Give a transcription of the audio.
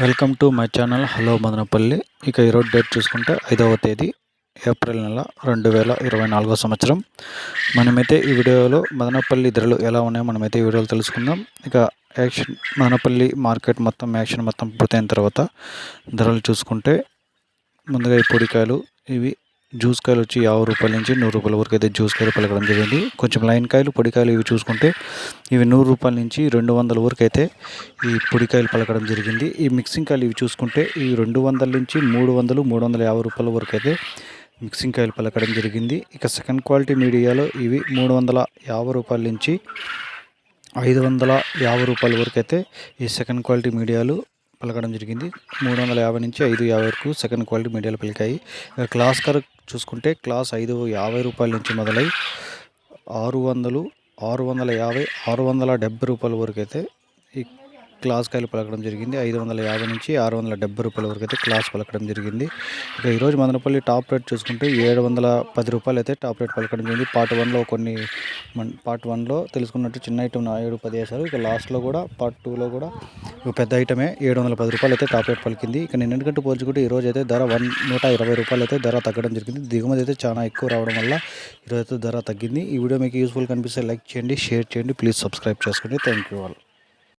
Welcome to my channel. Hello Madanapalle. ఇక ఈరోజు date చూసుకుంటే ఐదవ తేదీ ఏప్రిల్ నెల రెండు వేల ఇరవై నాలుగో సంవత్సరం. మనమైతే ఈ వీడియోలో మదనపల్లి ధరలు ఎలా ఉన్నాయో మనమైతే ఈ వీడియోలో తెలుసుకుందాం. ఇక యాక్షన్ మదనపల్లి మార్కెట్ మొత్తం యాక్షన్ మొత్తం పూర్తయిన తర్వాత ధరలు చూసుకుంటే ముందుగా ఈ పొడికాయలు ఇవి జ్యూస్ కాయలు వచ్చి యాభై రూపాయల నుంచి నూరు రూపాయల వరకు అయితే జ్యూస్ కాయలు పలకడం జరిగింది. కొంచెం లైన్ కాయలు పొడికాయలు ఇవి చూసుకుంటే ఇవి నూరు రూపాయల నుంచి రెండు వందల వరకు అయితే ఈ పొడికాయలు పలకడం జరిగింది. ఈ మిక్సింగ్ కాయలు ఇవి చూసుకుంటే ఈ రెండు వందల నుంచి మూడు వందలు మూడు వందల యాభై రూపాయల వరకు అయితే మిక్సింగ్ కాయలు పలకడం జరిగింది. ఇక సెకండ్ క్వాలిటీ మీడియాలో ఇవి మూడు వందల యాభై రూపాయల నుంచి ఐదు వందల యాభై రూపాయల వరకు అయితే ఈ సెకండ్ క్వాలిటీ మీడియాలు పలకడం జరిగింది. మూడు వందల యాభై నుంచి ఐదు యాభై వరకు సెకండ్ క్వాలిటీ మీడియాలు పలికాయి. క్లాస్ కర్ చూసుకుంటే క్లాస్ ఐదు యాభై రూపాయల నుంచి మొదలై ఆరు వందలు ఆరు వందల యాభై ఆరు వందల డెబ్బై రూపాయల వరకు అయితే ఈ క్లాస్ కాయలు పలకడం జరిగింది. ఐదు వందల యాభై నుంచి ఆరు వందల డెబ్బై రూపాయల వరకు అయితే క్లాస్ పలకడం జరిగింది. ఇక ఈరోజు మదనపల్లి టాప్ రేట్ చూసుకుంటే ఏడు వందల పది రూపాయలు అయితే టాప్ రేట్ పలకడం జరిగింది. పార్ట్ వన్లో కొన్ని పార్ట్ వన్లో తెలుసుకున్నట్టు చిన్న ఐటమ్ ఏడు పది వేశారు. ఇక లాస్ట్లో కూడా పార్ట్ టూలో కూడా పెద్ద ఐటమే ఏడు వందల పది రూపాయలు అయితే టాప్ రేట్ పలికింది. ఇక నిన్నటికంటే పోల్చుకుంటే ఈరోజు అయితే ధర వన్ నూట ఇరవై రూపాయలు అయితే ధర తగ్గడం జరిగింది. దిగుమతి అయితే చాలా ఎక్కువ రావడం వల్ల ఈరోజు అయితే ధర తగ్గింది. ఈ వీడియో మీకు యూస్ఫుల్ కనిపిస్తే లైక్ చేయండి షేర్ చేయండి. ప్లీజ్ సబ్స్క్రైబ్ చేసుకోండి. Thank you all